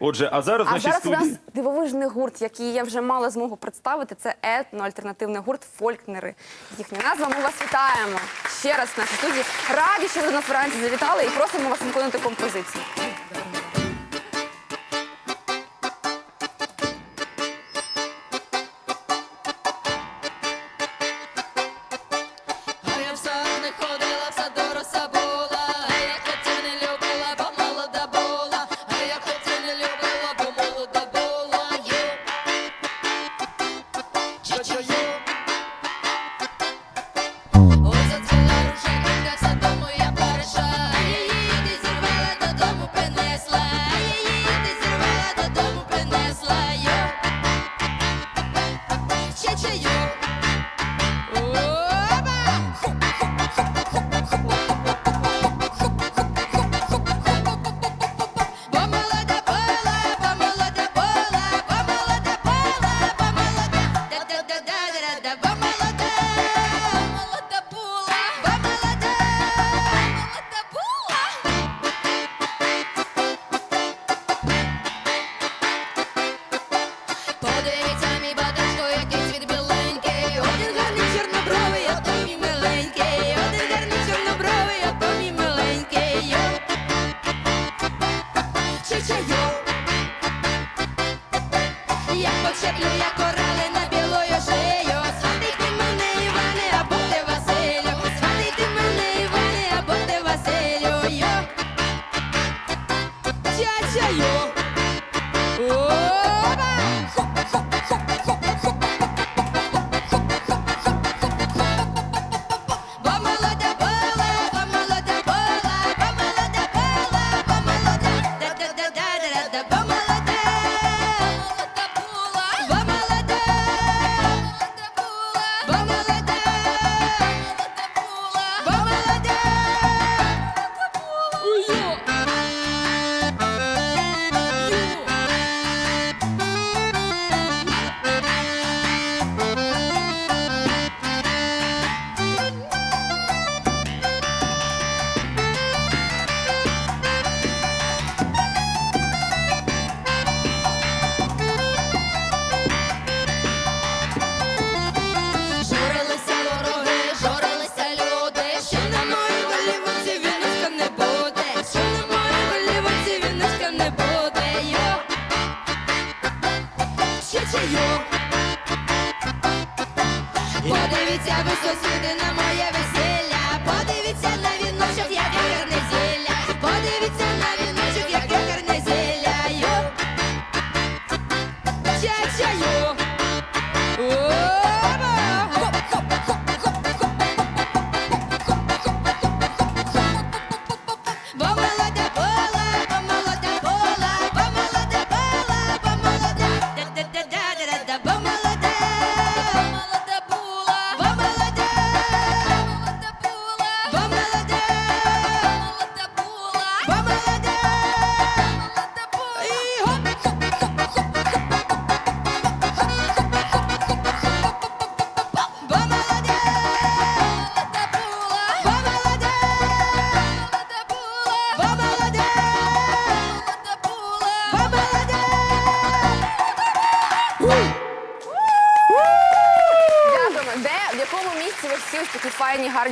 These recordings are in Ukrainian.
Отже, а зараз А нашій зараз у студії... нас дивовижний гурт, який я вже мала змогу представити. Це етно-альтернативний гурт Фолькнери. Їхня назва. Ми вас вітаємо ще раз в нашій студії. Раді, що ви до нас вранці завітали і просимо вас виконати композицію. Да-да-да-да-да-да, бо молода, молода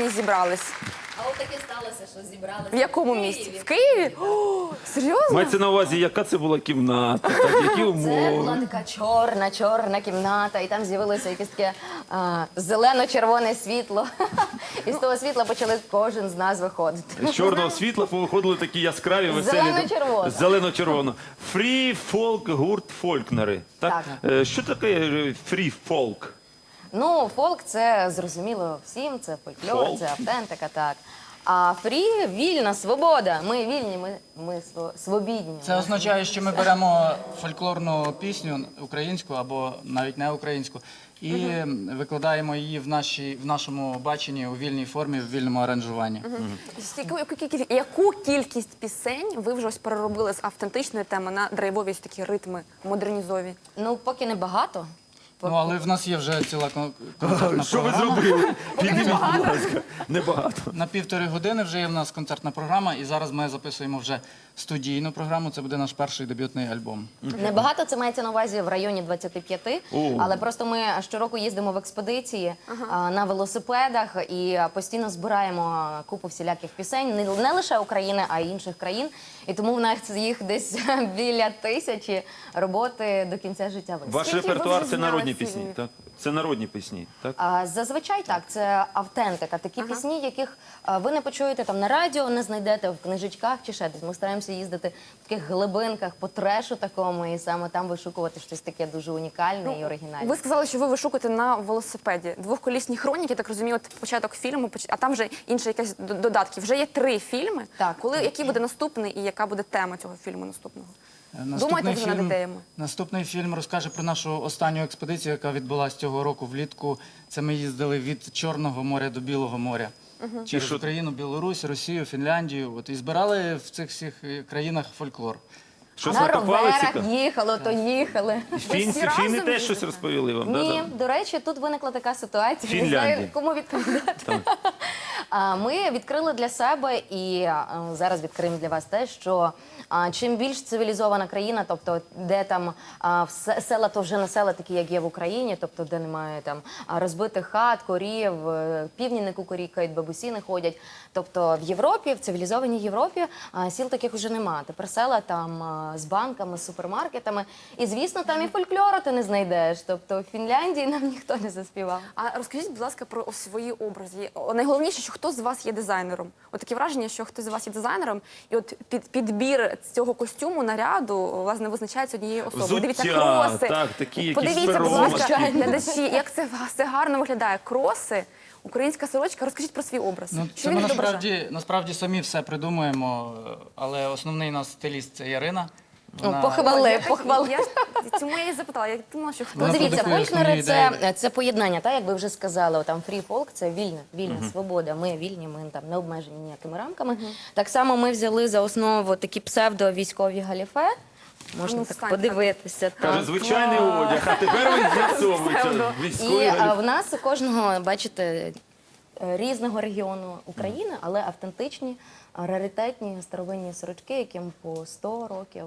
файні, зібрались? А от таке сталося, що зібралися. В якому місці? В Києві? О, серйозно? Мається на увазі, яка це була кімната, так, які Це умови. була така чорна, чорна кімната, і там з'явилося якесь таке а, зелено-червоне світло. І з того світла почали кожен з нас виходити. З чорного світла повиходили такі яскраві, веселі. Зелено-червоно. Зелено-червоно. Фрі фолк гурт Фолькнери. Так? Е, Що таке фрі фолк? Ну, фолк це зрозуміло всім, це фольклор, Фолк. це автентика, так. А фрі вільна, свобода. Ми вільні, ми, ми сво- свобідні. Це означає, що ми беремо фольклорну пісню українську або навіть не українську і викладаємо її в, нашій, в нашому баченні у вільній формі, в вільному аранжуванні. Яку, яку, кількість- яку кількість пісень ви вже ось переробили з автентичної теми на драйвові ось такі ритми модернізові? Ну, поки не багато. Ну, але в нас є вже ціла кон- концертна Що ви програма. зробили? Підніміть, будь ласка. Небагато. На півтори години вже є в нас концертна програма, і зараз ми записуємо вже студійну програму. Це буде наш перший дебютний альбом. Небагато це мається на увазі в районі 25, О. але просто ми щороку їздимо в експедиції а, на велосипедах і постійно збираємо купу всіляких пісень, не, не лише України, а й інших країн. І тому в нас їх десь біля тисячі роботи до кінця життя вистачить. Ваш Скільки ви репертуар вже це народні фільмів? пісні, так? Це народні пісні, так? А, Зазвичай так, це автентика. Такі пісні, яких а, ви не почуєте там на радіо, не знайдете в книжечках чи ще десь. Ми стараємося їздити в таких глибинках по трешу такому, і саме там вишукувати щось таке дуже унікальне і оригінальне. Ви сказали, що ви вишукуєте на велосипеді. Двохколісні хроніки, я так розумію, от початок фільму, поч- а там вже інші якісь д- додатки. Вже є три фільми. Так. Коли який буде наступний і яка буде тема цього фільму наступного? Думаєте вже над ідеями? наступний фільм розкаже про нашу останню експедицію, яка відбулася цього року влітку. Це ми їздили від Чорного моря до Білого моря. Через що- Україну, Білорусь, Росію, Фінляндію. От і збирали в цих всіх е, країнах фольклор. Щось на роверах їхали, то їхали. Фінці, фіни теж щось розповіли вам, Ні, да? до речі, тут виникла така ситуація. Не знаю, кому відповідати. Ми відкрили для себе і зараз відкриємо для вас те, що чим більш цивілізована країна, тобто де там села, то вже не села, такі як є в Україні, тобто де немає там розбитих хат, корів, е, півні не кукурікають, бабусі не ходять. Тобто в Європі, в цивілізованій Європі сіл таких вже немає. Тепер села там з банками, з супермаркетами. І звісно, там і фольклору ти не знайдеш. Тобто в Фінляндії нам ніхто не заспівав. А розкажіть, будь ласка, про свої образи. Найголовніше, що хто з вас є дизайнером. От таке враження, що хтось з вас є дизайнером, і от під підбір цього костюму, наряду, власне, визначається однією особою. Взуття, Дивіться, кроси. так, такі якісь Подивіться, будь ласка, глядачі, як це все гарно виглядає. Кроси, українська сорочка. Розкажіть про свій образ. Ну, що це він ми насправді, насправді самі все придумуємо, але основний наш стиліст це Ярина. О, Вона- похвали, Я- похвали. Я, чому я її запитала? Я думала, що хтось Ну, Вона дивіться, продукує фолькнери це, це поєднання, так, як ви вже сказали, там фрі фолк це вільна, вільна свобода. Ми вільні, ми там не обмежені ніякими рамками. Так само ми взяли за основу такі псевдо-військові галіфе. Можна Ну, так встаньте. подивитися. Каже, так. звичайний одяг, а тепер він з'ясовується. І Військовий а, в нас у кожного, бачите, е, різного регіону України, але автентичні, а, раритетні старовинні сорочки, яким по 100 років.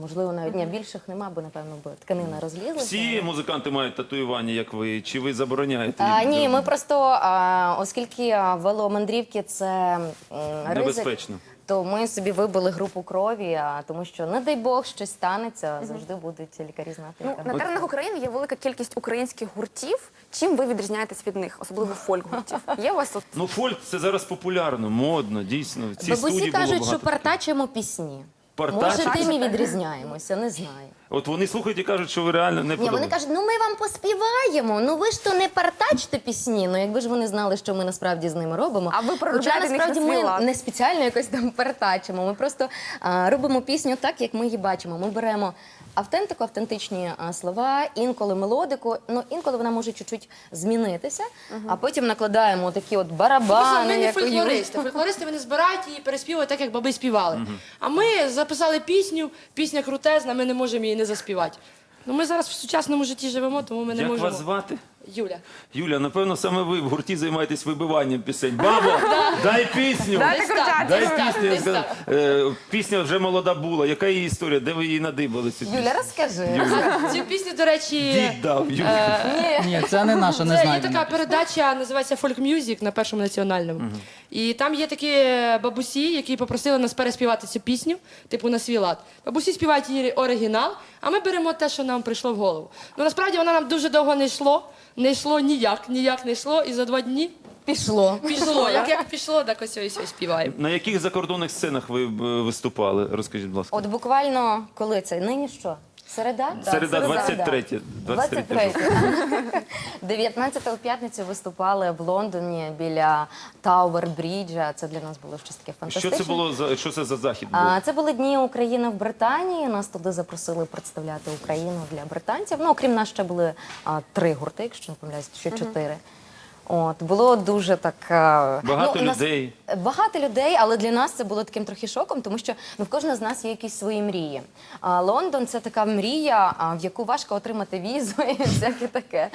Можливо, навіть ні, більших нема, бо напевно би тканина розлізлася. Всі музиканти мають татуювання, як ви, чи ви забороняєте А, ні, ми просто, а, оскільки веломандрівки це м, ризик, Небезпечно. то ми собі вибили групу крові, а, тому що, не дай Бог, щось станеться, завжди будуть лікарі знати. Ну, яка. на теренах України є велика кількість українських гуртів. Чим ви відрізняєтесь від них, особливо фольк-гуртів? Є у вас тут Ну, фольк це зараз популярно, модно, дійсно. В цій Бабусі студії було кажуть, що багато. партачимо пісні. Може, тим і відрізняємося, не знаю. От вони слухають і кажуть, що ви реально не Ні, вони кажуть, ну ми вам поспіваємо. Ну ви ж то не партачте пісні. Ну якби ж вони знали, що ми насправді з ними робимо. А ви Хоча їх на насправді свій ми лад. не спеціально якось там партачимо. Ми просто а, робимо пісню так, як ми її бачимо. Ми беремо автентику, автентичні а, слова, інколи мелодику. Ну інколи вона може чуть-чуть змінитися, а потім накладаємо такі от барабани. ми не як у Юлі. фольклористи. Фольклористи вони збирають її, переспівують так, як баби співали. А ми записали пісню, пісня крутезна, ми не можемо її не заспівати. Ну ми зараз в сучасному житті живемо, тому ми не Як можемо. вас звати? Юля. Юля, напевно, саме ви в гурті займаєтесь вибиванням пісень. Бабо, дай пісню! Дайте. Дай пісню. Я сказав. Е, Пісня вже молода була. Яка її історія? Де ви її надибали? Цю пісню? Юля, розкажи. Цю пісню, до речі, Дід дав, Юля. Ні, це не наша, не це є знайдена. така передача, називається Folk Music на першому національному. І там є такі бабусі, які попросили нас переспівати цю пісню, типу на свій лад. Бабусі співають її оригінал, а ми беремо те, що нам прийшло в голову. Ну насправді вона нам дуже довго не йшло, не йшло ніяк, ніяк не йшло, і за два дні Пішло. пішло. Як, як пішло, так ось ось ось співаємо. На яких закордонних сценах ви е, виступали? Розкажіть, будь ласка. От буквально коли це? Нині що? Середа? Середа, 23. 23. 23. 19 в п'ятницю виступали в Лондоні біля Тауер Бріджа. Це для нас було щось таке Що фантастичне. це було за що це за захід? був? А, Це були дні України в Британії. Нас туди запросили представляти Україну для британців. Ну, окрім нас, ще були а, три гурти, якщо не помиляюсь, ще чотири. От було дуже так Багато ну, нас- людей. Багато людей, але для нас це було таким трохи шоком, тому що ну, в кожного з нас є якісь свої мрії. А Лондон це така мрія, в яку важко отримати візу і всяке таке.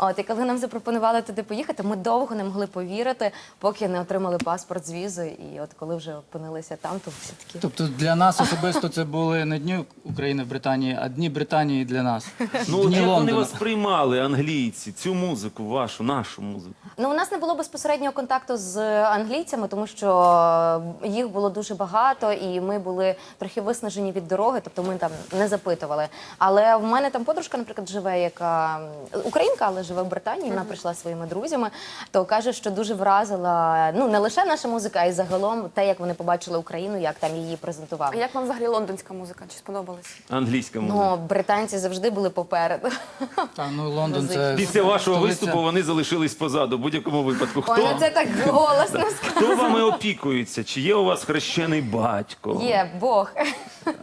От і коли нам запропонували туди поїхати, ми довго не могли повірити, поки не отримали паспорт з візою. І от коли вже опинилися там, то всі такі. Тобто для нас особисто це були не дні України в Британії, а дні Британії для нас. Ну, от дні як вони Лондона. вас приймали, англійці, цю музику, вашу, нашу музику? Ну, у нас не було безпосереднього контакту з англійцями, тому що е, їх було дуже багато, і ми були трохи виснажені від дороги, тобто ми там не запитували. Але в мене там подружка, наприклад, живе, яка м, українка, але живе в Британії. Вона прийшла зі своїми друзями. То каже, що дуже вразила ну не лише наша музика, а й загалом те, як вони побачили Україну, як там її презентували. А як вам взагалі лондонська музика? Чи сподобалась? Англійська музика. Ну, британці завжди були попереду. Та, ну, Лондон це Після вашого виступу вони залишились позаду. В будь-якому випадку. Ой, ну це так голосно сказано. хто вами опікується? Чи є у вас хрещений батько? Є Бог,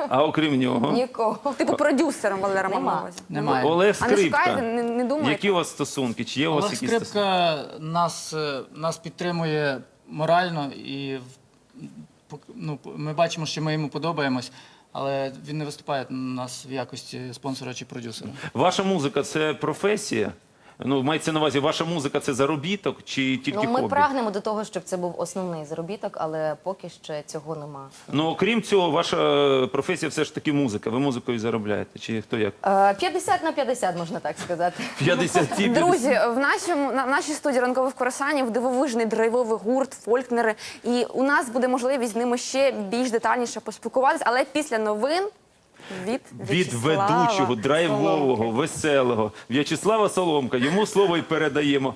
А окрім нього? нікого. Типу продюсером Валера увазі. Немає. Олег А не Скрипка. шукаєте, не, не думаєте? Які у вас стосунки? Чи є у вас Олег якісь стосунки? Скрипка нас, е, нас підтримує морально і в- пок- ну, ми бачимо, що ми йому подобаємось, але він не виступає на нас в якості спонсора чи продюсера. Ваша музика це професія? Ну, мається на увазі, ваша музика це заробіток чи тільки Ну, ми хобі? прагнемо до того, щоб це був основний заробіток, але поки ще цього нема. Ну, окрім цього, ваша е, професія все ж таки музика. Ви музикою заробляєте? Чи хто як? Е, 50 на 50, можна так сказати. 50 ті, Друзі, в нашому на в нашій студії ранкових курасанів дивовижний драйвовий гурт, фолькнери. І у нас буде можливість з ними ще більш детальніше поспілкуватися, але після новин від, від ведучого, драйвового, Соломки. веселого В'ячеслава Соломка. Йому слово й передаємо.